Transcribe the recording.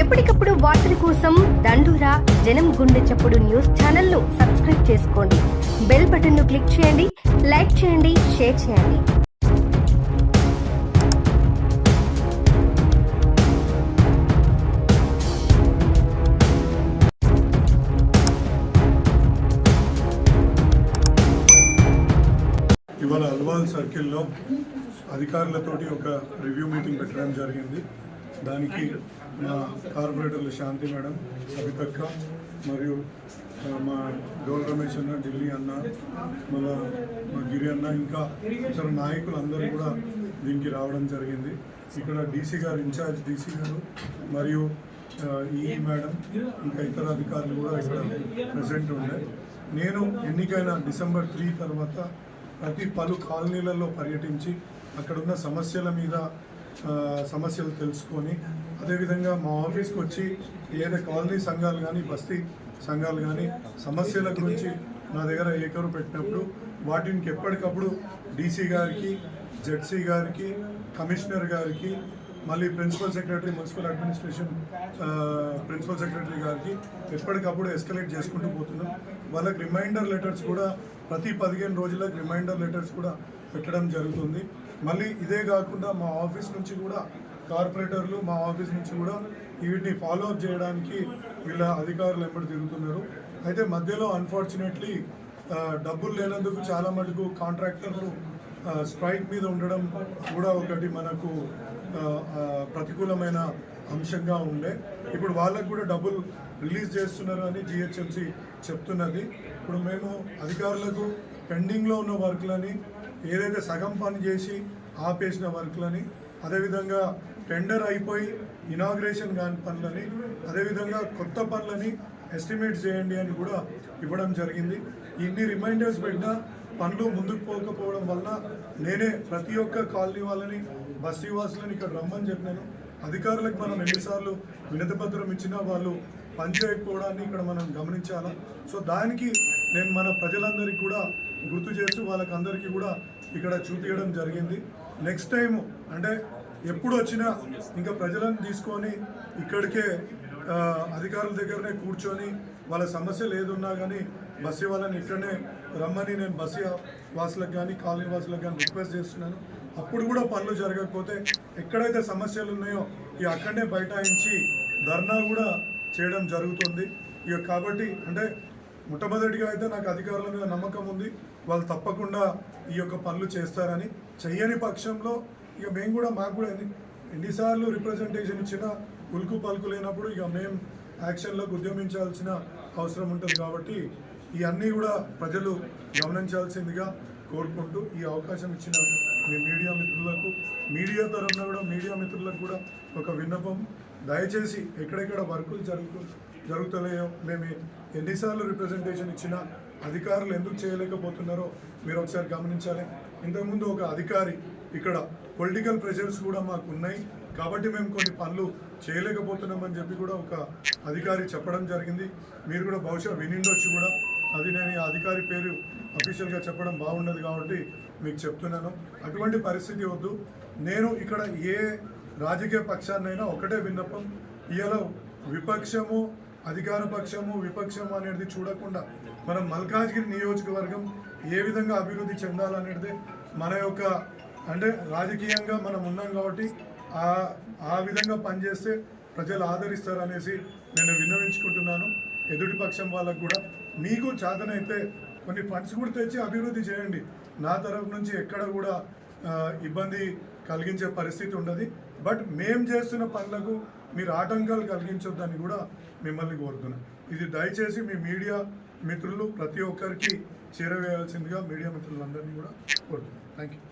ఎప్పటికప్పుడు వార్తల కోసం దండూరా జనం గుండె చప్పుడు న్యూస్ ఛానల్ను సబ్స్క్రైబ్ చేసుకోండి. బెల్ బటన్ను క్లిక్ చేయండి లైక్ చేయండి షేర్ చేయండి. ఇవాళ అల్వాల్ సర్కిల్లో అధికారులతోటి ఒక రివ్యూ మీటింగ్ పెట్టడం జరిగింది. దానికి మా కార్పొరేటర్లు శాంతి మేడం సవితక్క మరియు మా డోల్ రమేష్ అన్న ఢిల్లీ అన్న మళ్ళీ మా గిరి అన్న ఇంకా ఇతర నాయకులు అందరూ కూడా దీనికి రావడం జరిగింది. ఇక్కడ డీసీ గారు ఇన్ఛార్జ్ డీసీ గారు మరియు ఈ మేడం ఇంకా ఇతర అధికారులు కూడా ఇక్కడ ప్రెసెంట్ ఉండే. నేను ఎన్నికైన డిసెంబర్ త్రీ తర్వాత ప్రతి పలు కాలనీలలో పర్యటించి అక్కడున్న సమస్యల మీద సమస్యలు తెలుసుకొని అదేవిధంగా మా ఆఫీస్కి వచ్చి ఏదైనా కాలనీ సంఘాలు కానీ బస్తీ సంఘాలు కానీ సమస్యల గురించి నా దగ్గర ఏకరు పెట్టినప్పుడు వాటికి ఎప్పటికప్పుడు డీసీ గారికి జెడ్సీ గారికి కమిషనర్ గారికి మళ్ళీ principal secretary municipal administration principal secretary గారికి ఎప్పటికప్పుడు ఎస్కలేట్ చేసుకుంటూ పోతున్నాం. వాళ్ళకి రిమైండర్ లెటర్స్ కూడా ప్రతి పదిహేను రోజులకు రిమైండర్ లెటర్స్ కూడా పెట్టడం జరుగుతుంది. మళ్ళీ ఇదే కాకుండా మా ఆఫీస్ నుంచి కూడా కార్పొరేటర్లు మా ఆఫీస్ నుంచి కూడా వీటిని ఫాలో అప్ చేయడానికి వీళ్ళ అధికారులు ఎప్పుడు తిరుగుతున్నారు. అయితే మధ్యలో అన్ఫార్చునేట్లీ డబ్బులు లేనందుకు చాలా మటుకు కాంట్రాక్టర్లు స్ట్రైక్ మీద ఉండడం కూడా ఒకటి మనకు ప్రతికూలమైన అంశంగా ఉండే. ఇప్పుడు వాళ్ళకు కూడా డబ్బులు రిలీజ్ చేస్తున్నారు అని జిహెచ్ఎంసి చెప్తున్నది. ఇప్పుడు మేము అధికారులకు పెండింగ్లో ఉన్న వర్క్లని ఏదైతే సగం పని చేసి ఆపేసిన వర్క్లని అదేవిధంగా టెండర్ అయిపోయి ఇనాగ్రేషన్ కాని పనులని అదేవిధంగా కొత్త పనులని ఎస్టిమేట్ చేయండి అని కూడా ఇవ్వడం జరిగింది. ఇన్ని రిమైండర్స్ పెట్టినా పనులు ముందుకు పోకపోవడం వలన నేనే ప్రతి ఒక్క కాలనీ వాళ్ళని బస్తీ వాసులని ఇక్కడ రమ్మని చెప్పాను అధికారులకు మనం ఎన్నిసార్లు వినతిపత్రం ఇచ్చినా వాళ్ళు పనిచేయకపోవడాన్ని ఇక్కడ మనం గమనించాలా. సో దానికి నేను మన ప్రజలందరికీ కూడా గుర్తు చేస్తూ వాళ్ళకందరికీ కూడా ఇక్కడ చూపించడం జరిగింది. నెక్స్ట్ టైం అంటే ఎప్పుడు వచ్చినా ఇంకా ప్రజలను తీసుకొని ఇక్కడికే అధికారుల దగ్గరనే కూర్చొని వాళ్ళ సమస్యలు ఏదున్నా కానీ బస్సు వాళ్ళని ఇక్కడనే రమ్మని నేను బస్సు వాసులకు కానీ కాలనీ వాసులకు కానీ రిక్వెస్ట్ చేస్తున్నాను. అప్పుడు కూడా పనులు జరగకపోతే ఎక్కడైతే సమస్యలు ఉన్నాయో ఇక అక్కడనే బైఠాయించి ధర్నా కూడా చేయడం జరుగుతుంది. ఇక కాబట్టి అంటే మొట్టమొదటిగా అయితే నాకు అధికారుల మీద నమ్మకం ఉంది. వాళ్ళు తప్పకుండా ఈ యొక్క పనులు చేస్తారని. చెయ్యని పక్షంలో ఇక మేము కూడా మాకు కూడా ఎన్ని ఎన్నిసార్లు రిప్రజెంటేషన్ ఇచ్చినా ఉలుకు పలుకు లేనప్పుడు ఇక మేము యాక్షన్లోకి ఉద్యమించాల్సిన అవసరం ఉంటుంది కాబట్టి ఇవన్నీ కూడా ప్రజలు గమనించాల్సిందిగా కోరుకుంటూ ఈ అవకాశం ఇచ్చిన మీ మీడియా మిత్రులకు మీడియా తరఫున కూడా మీడియా మిత్రులకు కూడా ఒక విన్నపం. దయచేసి ఎక్కడెక్కడ వర్కులు జరుగు జరుగుతున్నాయో మేము ఎన్నిసార్లు రిప్రజెంటేషన్ ఇచ్చినా అధికారులు ఎందుకు చేయలేకపోతున్నారో మీరు ఒకసారి గమనించాలి. ఇంతకుముందు ఒక అధికారి ఇక్కడ పొలిటికల్ ప్రెషర్స్ కూడా మాకు ఉన్నాయి. కాబట్టి మేము కొన్ని పనులు చేయలేకపోతున్నామని చెప్పి కూడా ఒక అధికారి చెప్పడం జరిగింది. మీరు కూడా బహుశా వినిండొచ్చు కూడా. అది నేను అధికారి పేరు అఫీషియల్గా చెప్పడం బాగుండదు కాబట్టి మీకు చెప్తున్నాను. అటువంటి పరిస్థితి వద్దు. నేను ఇక్కడ ఏ రాజకీయ పక్షాన్నైనా ఒకటే విన్నపం. ఇవాళ విపక్షము అధికార పక్షము విపక్షము అనేది చూడకుండా మనం మల్కాజ్గిరి నియోజకవర్గం ఏ విధంగా అభివృద్ధి చెందాలనేది మన యొక్క అంటే రాజకీయంగా మనం ఉన్నాం కాబట్టి ఆ ఆ విధంగా పనిచేస్తే ప్రజలు ఆదరిస్తారు అనేసి నేను విన్నవించుకుంటున్నాను. ఎదుటి పక్షం వాళ్ళకు కూడా. మీకు చేతనైతే కొన్ని ఫండ్స్ కూడా తెచ్చి అభివృద్ధి చేయండి. నా తరఫు నుంచి ఎక్కడ కూడా ఇబ్బంది కలిగించే పరిస్థితి ఉండదు. బట్ మేం చేస్తున్న పనులకు మీరు ఆటంకాలు కలిగించొద్దని కూడా మిమ్మల్ని కోరుతున్నాను ఇది దయచేసి మీ మీడియా మిత్రులు ప్రతి ఒక్కరికి చేరవేయాల్సిందిగా మీడియా మిత్రులందరినీ కూడా కోరుతున్నాను థ్యాంక్ యూ